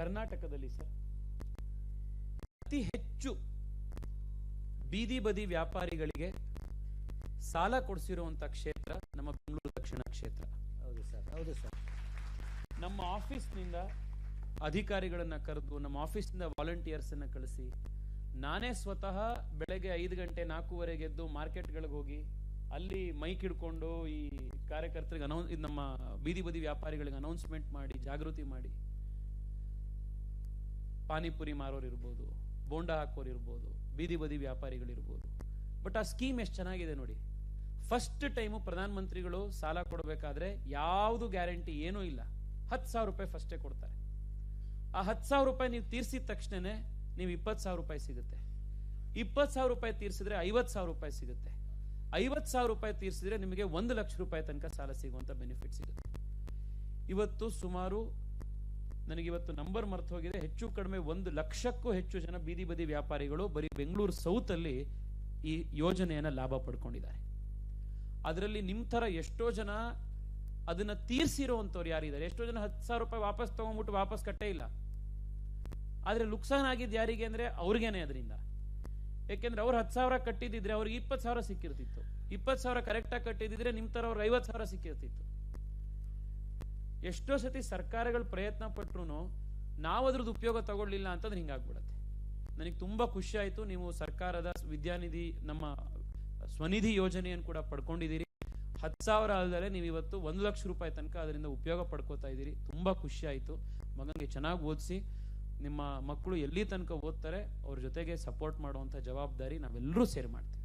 ಕರ್ನಾಟಕದಲ್ಲಿ ಸರ್ ಅತಿ ಹೆಚ್ಚು ಬೀದಿ ಬದಿ ವ್ಯಾಪಾರಿಗಳಿಗೆ ಸಾಲ ಕೊಡಿಸಿರುವಂತ ಕ್ಷೇತ್ರ ನಮ್ಮ ಬೆಂಗಳೂರು ದಕ್ಷಿಣ ಕ್ಷೇತ್ರ. ಹೌದು ಸರ್ ಹೌದು ಸರ್. ನಮ್ಮ ಆಫೀಸ್ನಿಂದ ಅಧಿಕಾರಿಗಳನ್ನ ಕರೆದು ನಮ್ಮ ಆಫೀಸ್ನಿಂದ ವಾಲಂಟಿಯರ್ಸ್ ಅನ್ನ ಕಳಿಸಿ ನಾನೇ ಸ್ವತಃ ಬೆಳಗ್ಗೆ ಐದು ಗಂಟೆ ನಾಲ್ಕೂವರೆಗೆ ಎದ್ದು ಮಾರ್ಕೆಟ್ಗಳಿಗೆ ಹೋಗಿ ಅಲ್ಲಿ ಮೈಕ್ ಹಿಡ್ಕೊಂಡು ಈ ಕಾರ್ಯಕರ್ತರಿಗೆ ಅನೌನ್ಸ್ ಇದು ನಮ್ಮ ಬೀದಿ ಬದಿ ವ್ಯಾಪಾರಿಗಳಿಗೆ ಅನೌನ್ಸ್ಮೆಂಟ್ ಮಾಡಿ ಜಾಗೃತಿ ಮಾಡಿ ಪಾನಿಪುರಿ ಮಾರೋರು ಇರ್ಬೋದು, ಬೋಂಡ ಹಾಕೋರು ಇರ್ಬೋದು, ಬೀದಿ ಬದಿ ವ್ಯಾಪಾರಿಗಳಿರ್ಬೋದು ಬಟ್ ಆ ಸ್ಕೀಮ್ ಎಷ್ಟು ಚೆನ್ನಾಗಿದೆ ನೋಡಿ. ಫಸ್ಟ್ ಟೈಮು ಪ್ರಧಾನ ಮಂತ್ರಿಗಳು ಸಾಲ ಕೊಡಬೇಕಾದ್ರೆ ಯಾವುದು ಗ್ಯಾರಂಟಿ ಏನೂ ಇಲ್ಲ. ಹತ್ತು ಸಾವಿರ ರೂಪಾಯಿ ಫಸ್ಟೇ ಕೊಡ್ತಾರೆ. ಆ ಹತ್ತು ಸಾವಿರ ರೂಪಾಯಿ ನೀವು ತೀರ್ಸಿದ ತಕ್ಷಣನೇ ನೀವು ಇಪ್ಪತ್ತು ಸಾವಿರ ರೂಪಾಯಿ ಸಿಗುತ್ತೆ. ಇಪ್ಪತ್ತು ಸಾವಿರ ರೂಪಾಯಿ ತೀರ್ಸಿದ್ರೆ ಐವತ್ತು ಸಾವಿರ ರೂಪಾಯಿ ಸಿಗುತ್ತೆ. ಐವತ್ತು ಸಾವಿರ ರೂಪಾಯಿ ತೀರ್ಸಿದ್ರೆ ನಿಮಗೆ ಒಂದು ಲಕ್ಷ ರೂಪಾಯಿ ತನಕ ಸಾಲ ಸಿಗುವಂಥ ಬೆನಿಫಿಟ್ ಸಿಗುತ್ತೆ. ಇವತ್ತು ಸುಮಾರು ನನಗಿವತ್ತು ನಂಬರ್ ಮರ್ತು ಹೋಗಿದೆ. ಹೆಚ್ಚು ಕಡಿಮೆ ಒಂದು ಲಕ್ಷಕ್ಕೂ ಹೆಚ್ಚು ಜನ ಬೀದಿ ಬದಿ ವ್ಯಾಪಾರಿಗಳು ಬರೀ ಬೆಂಗಳೂರು ಸೌತ್ ಅಲ್ಲಿ ಈ ಯೋಜನೆಯನ್ನ ಲಾಭ ಪಡ್ಕೊಂಡಿದ್ದಾರೆ. ಅದರಲ್ಲಿ ನಿಮ್ ತರ ಎಷ್ಟೋ ಜನ ಅದನ್ನ ತೀರ್ಸಿರೋವಂಥವ್ರು ಯಾರಿದ್ದಾರೆ ಎಷ್ಟೋ ಜನ ಹತ್ತು ಸಾವಿರ ರೂಪಾಯಿ ವಾಪಸ್ ತಗೊಂಡ್ಬಿಟ್ಟು ವಾಪಸ್ ಕಟ್ಟೇ ಇಲ್ಲ. ಆದ್ರೆ ಲುಕ್ಸಾನ್ ಆಗಿದ್ದು ಯಾರಿಗೆ ಅಂದ್ರೆ ಅವ್ರಿಗೇನೆ ಅದರಿಂದ. ಯಾಕೆಂದ್ರೆ ಅವ್ರು ಹತ್ತು ಸಾವಿರ ಕಟ್ಟಿದಿದ್ರೆ ಅವ್ರಿಗೆ ಇಪ್ಪತ್ತು ಸಾವಿರ ಸಿಕ್ಕಿರ್ತಿತ್ತು. ಇಪ್ಪತ್ತು ಸಾವಿರ ಕರೆಕ್ಟಾಗಿ ಕಟ್ಟಿದಿದ್ರೆ ನಿಮ್ ತರ ಅವ್ರಿಗೆ ಐವತ್ತು ಸಾವಿರ ಸಿಕ್ಕಿರ್ತಿತ್ತು. ಎಷ್ಟೋ ಸತಿ ಸರ್ಕಾರಗಳು ಪ್ರಯತ್ನ ಪಟ್ಟರು ನಾವು ಅದ್ರದ್ದು ಉಪಯೋಗ ತಗೊಳ್ಳಿಲ್ಲ ಅಂತಂದ್ರೆ ಹಿಂಗಾಗ್ಬಿಡತ್ತೆ. ನನಗೆ ತುಂಬ ಖುಷಿ ಆಯಿತು ನೀವು ಸರ್ಕಾರದ ವಿದ್ಯಾನಿಧಿ, ನಮ್ಮ ಸ್ವನಿಧಿ ಯೋಜನೆಯನ್ನು ಕೂಡ ಪಡ್ಕೊಂಡಿದ್ದೀರಿ. ಹತ್ತು ಸಾವಿರ ಅಲ್ಲದೆ ನೀವು ಇವತ್ತು ಒಂದು ಲಕ್ಷ ರೂಪಾಯಿ ತನಕ ಅದರಿಂದ ಉಪಯೋಗ ಪಡ್ಕೋತಾ ಇದ್ದೀರಿ. ತುಂಬ ಖುಷಿ ಆಯಿತು. ಮಗನಿಗೆ ಚೆನ್ನಾಗಿ ಓದಿಸಿ, ನಿಮ್ಮ ಮಕ್ಕಳು ಎಲ್ಲಿ ತನಕ ಓದ್ತಾರೆ, ಅವ್ರ ಜೊತೆಗೆ ಸಪೋರ್ಟ್ ಮಾಡುವಂಥ ಜವಾಬ್ದಾರಿ ನಾವೆಲ್ಲರೂ ಸೇರಿ ಮಾಡ್ತೀವಿ.